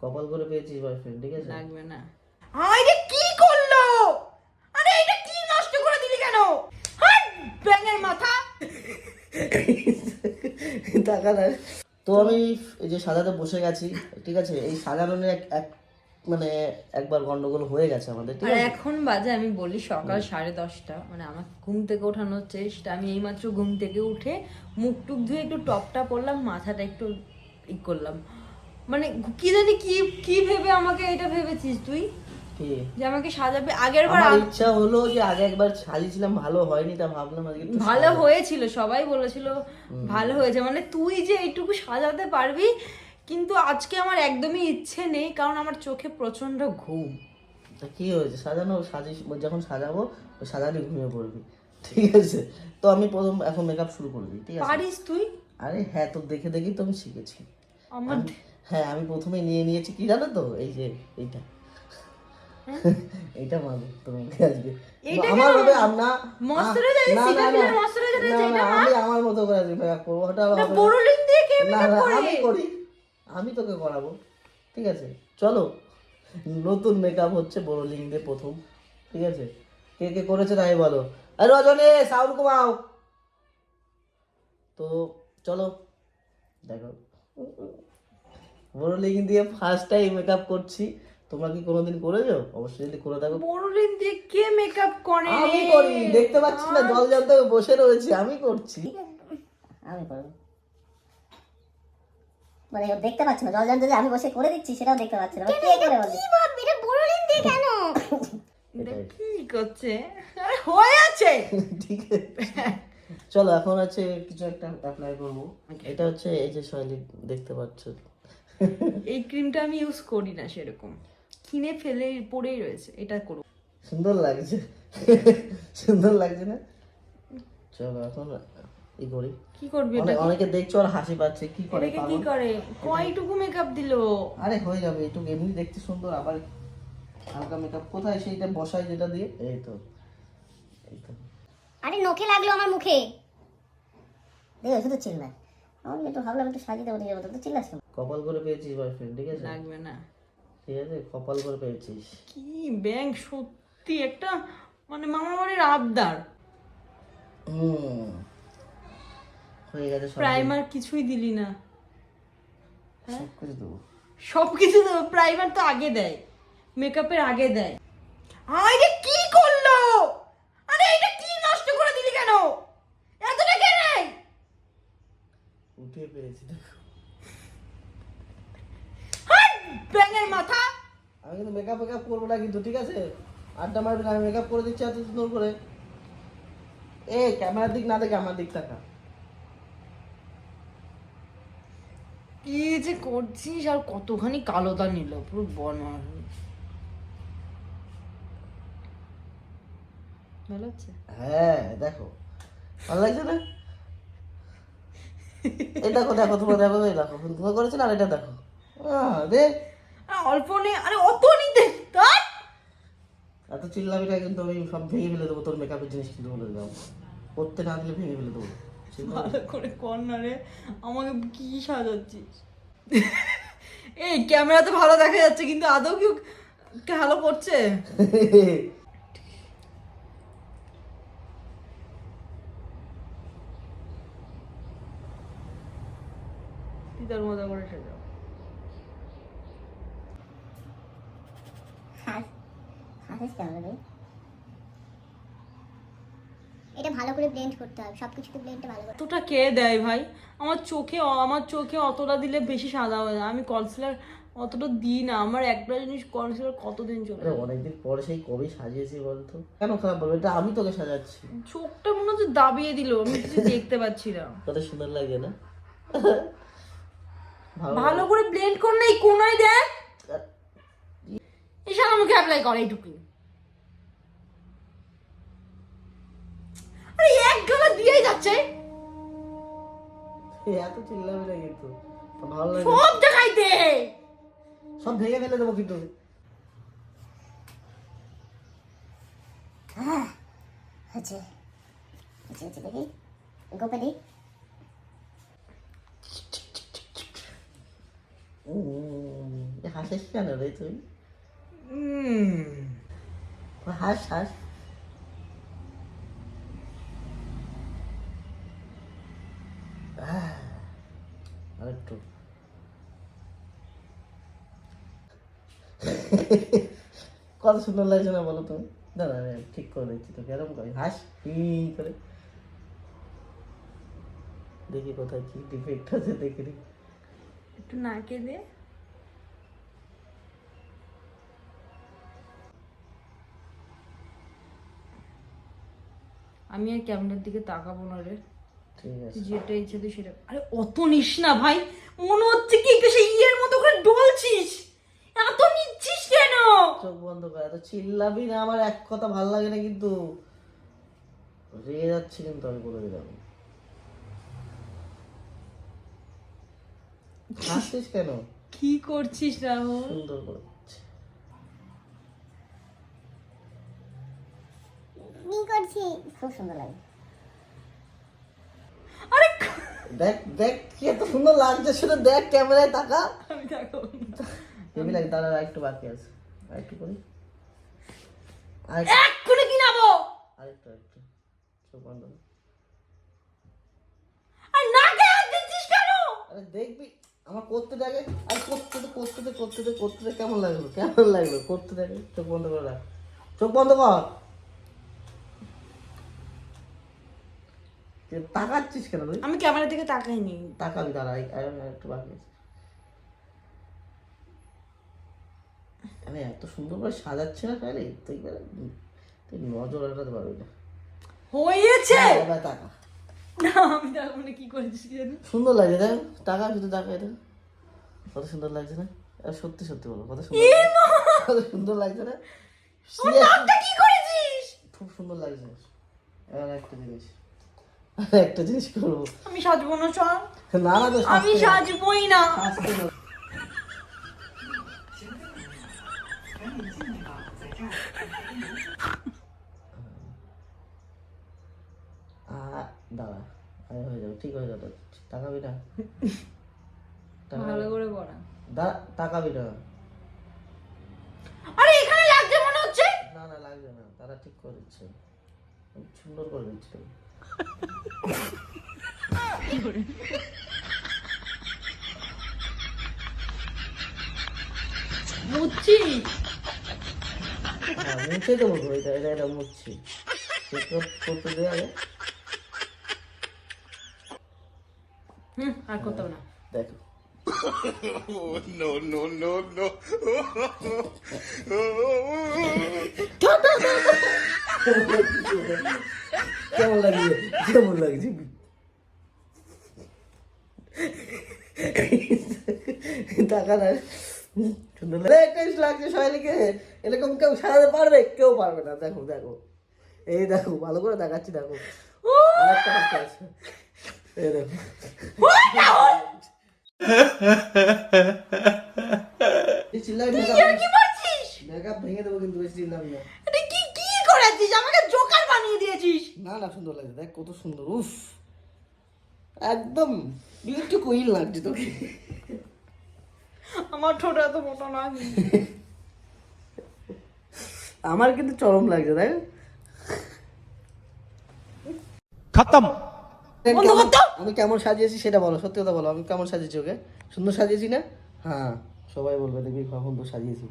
কপাল করে পেয়েছিস বয়ফ্রেন্ড ঠিক আছে? লাগবে না। আরে কি করল? আরে এটা কি নষ্ট করে দিলি কেন? হাট ব্যাঙের মাথা। টাকা না তো আমি এই যে সাজাতে বসে গেছি ঠিক আছে? এই সাজানো এক এক মানে একবার গন্ডগোল হয়ে গেছে আমাদের ঠিক আর আছে? এখন বাজে আমি বলি সকাল সাড়ে দশটা। মানে আমার ঘুম থেকে ওঠানোর চেষ্টা আমি এইমাত্র ঘুম থেকে উঠে মুখ টুক ধুয়ে একটু টপটা পরলাম মাথাটা একটু ই করলাম। মানে কি জানি কি কি ভেবে আমাকে এটা ভেবেছিস তুই? যে আমাকে সাজাবে। আগের বার আমার ইচ্ছা হলো যে আগে একবার সাজিয়েছিলাম ভালো হয়নি তা ভাবলাম আজকে ভালো হয়েছিল সবাই বলেছিল ভালো হয়েছে। মানে তুই যে এইটুকু সাজাতে পারবি কিন্তু আজকে আমার একদমই ইচ্ছে নেই কারণ আমার চোখে প্রচণ্ড ঘুম। তা কি হয়েছে? সাজানো সাজিস যখন সাজাবো সাজালে ঘুমিয়ে পড়বি। ঠিক আছে? তো আমি প্রথম এখন মেকআপ শুরু করবি ঠিক আছে? পারিস তুই? আরে হ্যাঁ তো দেখে দেখেই তো আমি শিখেছি। আমার আমি- হ্যাঁ আমি প্রথমে নিয়ে নিয়েছি কি জানো তো? এই যে এইটা। এইটা মাগো তোমাকে আসবে আমার কেন? আমরা আমি আমার মতো করে মেকআপ করব ওটা না। না। করে? আমি করি আমি তোকে করাবো ঠিক আছে? চলো নতুন মেকআপ হচ্ছে বড় লিঙ্ক দিয়ে প্রথম ঠিক আছে? কে কে করেছে তাই বলো। আরে রজনী সাউন্ড কমাও। তো চলো দেখো। বড় লিঙ্ক দিয়ে ফার্স্ট টাইম মেকআপ করছি। তোমরা কি কোনোদিন করেছ? অবশ্যই যদি করে থাকো। বোরোলিন দিয়ে কে মেকআপ করে আমি করি দেখতে পাচ্ছি না জল জল থেকে বসে রয়েছে আমি করছি। আমি করব। মানে দেখতে পাচ্ছি না জল জানতে যে আমি বসে করে দিচ্ছি সেটাও দেখতে পাচ্ছি না। কে করে বলছে কি ভাববি? এটা বড়লিন দিয়ে কেন। কি করছে? আরে হয়ে আছে! ঠিক আছে। চলো এখন আছে কিছু একটা অ্যাপ্লাই করব। এটা হচ্ছে এই যে শৈলী দেখতে পাচ্ছ। এই ক্রিমটা আমি ইউজ করি না সেরকম। কিনে ফেলে পড়েই রয়েছে এটা করব সুন্দর লাগছে। সুন্দর লাগছে না? চলো এখন ই করি। কি করবি এটা অনেকে দেখছ আর হাসি পাচ্ছে। কি করে এটাকে কি করে? কয়টুকু মেকআপ দিলো? আরে হয়ে যাবে একটু এমনি দেখতে সুন্দর আবার হালকা মেকআপ কোথায় সেইটা বসাই যেটা দিয়ে? এই তো। এই তো। আরে নখে লাগল আমার মুখে। দেখো শুধু চিল্লায়। আমি একটু ভাবলাম একটু সাজিয়ে দেবো নিজের মতো তো চিল্লাস কেন? কপাল করে পেয়েছিস বয়ফ্রেন্ড ঠিক আছে? লাগবে না। ঠিক আছে কপাল করে পেয়েছিস। কি ব্যাংক সত্যি একটা মানে মামা বাড়ির আবদার। হুম। হয়ে গেছে সব প্রাইমার কিছুই দিলি না। সব করে দেবো। সব কিছু তো প্রাইমার তো আগে দেয়। মেকআপের আগে দেয়। আরে কি করল? আরে এটা কি নষ্ট করে দিলি কেন? এতটা কে নেই উঠে পেয়েছি দেখো হাট ব্যাঙের মাথা। আমি কিন্তু মেকআপ মেকআপ করব না কিন্তু ঠিক আছে? আড্ডা মারবি না আমি মেকআপ করে দিচ্ছি এত সুন্দর করে। এ ক্যামেরার দিক না দেখে আমার দিক টাকা কি যে করছিস আর কতখানি নিল পুরো বর্ণ ভালো হচ্ছে হ্যাঁ দেখো। ভালো লাগছে না? এই দেখো দেখো তোমরা দেখো দেখো তোমরা করেছ না আর এটা দেখো। দে। অল্প নেই আরে অত নিতে। তার এত চিল্লাবি না কিন্তু আমি সব ভেঙে ফেলে দেবো তোর মেকআপের জিনিস কিন্তু বলে দিলাম। করতে না দিলে ভেঙে ফেলে দেবো। ভালো করে কর্নারে আমাকে কি সাজাচ্ছিস? এই ক্যামেরাতে ভালো দেখা যাচ্ছে কিন্তু আদৌ কি ভালো করছে? তিতার মজা করে সাজাও হাস কেন রে এটা ভালো করে ব্লেন্ড করতে হবে সব কিছুতে ব্লেন্ডটা ভালো করে। অতটা কে দেয় ভাই? আমার চোখে আমার চোখে অতটা দিলে বেশি সাদা হয়ে যায়। আমি কনসিলার অতটা দিই না। আমার একটা জিনিস কনসিলার কতদিন চলে আরে অনেকদিন পরে সেই কবে সাজিয়েছি বলতো? কেন খারাপ বলব? এটা আমি তোকে সাজাচ্ছি। চোখটা মনে হচ্ছে দাবিয়ে দিল। আমি কিছু দেখতে পাচ্ছি না। কত সুন্দর লাগে না? ভালো করে ব্লেন্ড কর না এই কোনায় দেখ। সারা মুখে অ্যাপ্লাই করে এইটুকুই আরে এক গালা দিয়েই যাচ্ছে। এত চিল্লাবি না কিন্তু ভালো লাগে। সব জায়গায় দে। সব ভেঙে ফেলে দেবো কিন্তু। হচ্ছে হচ্ছে হচ্ছে দেখি। গোপে দিই। উম, হাসিস কেন রে তুই? হাস হাস। আরেকটু কত সুন্দর লাগছে না বলো তুমি। দাদা আমি ঠিক করে দিচ্ছি তোকে এরকম করে। হাস করে। দেখি কোথায় কি ডিফেক্ট আছে দেখি একটু নাকে দে। আমি আর ক্যামেরার দিকে তাকাবো না রে। ঠিক আছে। যেটা ইচ্ছে তুই সেটা আরে অত নিস না ভাই। মনে হচ্ছে কি একটু সেই ইয়ের মতো করে ডলছিস। এত নিচ্ছিস কেন? চোখ বন্ধ করে এত চিল্লাবি না আমার এক কথা ভালো লাগে না কিন্তু। রেগে যাচ্ছি কিন্তু আমি বলে দিলাম হাসছিস কেন? কি করছিস রাহুল? সুন্দর করে কি করছি খুব সুন্দর লাগে। আরে দেখ দেখ কি এত সুন্দর লাগছে সেটা দেখ ক্যামেরায় তাকা। আমি লাগে তাহলে একটু বাকি আছে। আর একটু করি। আর এক্ষুনি কিনাবো আরেকটু আরেকটু। চোখ বন্ধ আর নাকে হাত দিচ্ছিস কেন? আরে দেখবি আমার করতে দেখে আর করতে দে, করতে করতে করতে কেমন লাগল কেমন লাগল? করতে দেখে চোখ বন্ধ করে রাখ। চোখ বন্ধ কর। তাকাচ্ছিস কেন তুই? আমি ক্যামেরা দিকে তাকাইনি। তাকাবি দাঁড়া একটু বাকি আছে। আরে এত সুন্দর করে সাজাচ্ছে না তাহলে তুই তুই নজর এড়াতে পারবি না। হয়েছে! এবার তাকা। না আমি দেখো না কি করেছিস কি জানি? সুন্দর লাগছে দেখ। টাকা শুধু টাকা এটা। কত সুন্দর লাগছে না? সত্যি সত্যি বলো কত সুন্দর কত সুন্দর লাগছে না? কি করেছিস? খুব সুন্দর লাগছে। এবার একটা জিনিস। একটা জিনিস করব। আমি সাজবো না চল। না না তো আমি। সাজবই না। দাঁড়া আরে হয়ে যাবে ঠিক হয়ে যাবে। তাকাবি না। ভালো করে পড়া। তাকাবি না। আরে এখানে লাগছে মনে হচ্ছে? না না লাগবে না। তারা ঠিক করে দিচ্ছে। সুন্দর করে দিচ্ছে। বুঝছি হ্যাঁ মুছে তো এটা এটা এটা মুছছি করতে দেওয়া আগে। হুম আর করতে না। দেখো। কেমন লাগছে কেমন লাগছে? টাকা না সুন্দর লেটেস্ট লাগছে সবাইকে। এরকম কেউ সারাতে পারবে কেউ পারবে না। দেখো দেখো। এই দেখো ভালো করে দেখাচ্ছি দেখো। আরেকটা আছে। এই দেখো। এই চিল্লাই একদম কুইন লাগছে আমার মোটা আমার কিন্তু চরম লাগছে দেখ। খতম। আমি কেমন সাজিয়েছি সেটা বলো সত্যি কথা বলো আমি কেমন সাজিয়েছি ওকে? সুন্দর সাজিয়েছি না? হ্যাঁ সবাই বলবে দেখবি কখন তো সাজিয়েছি।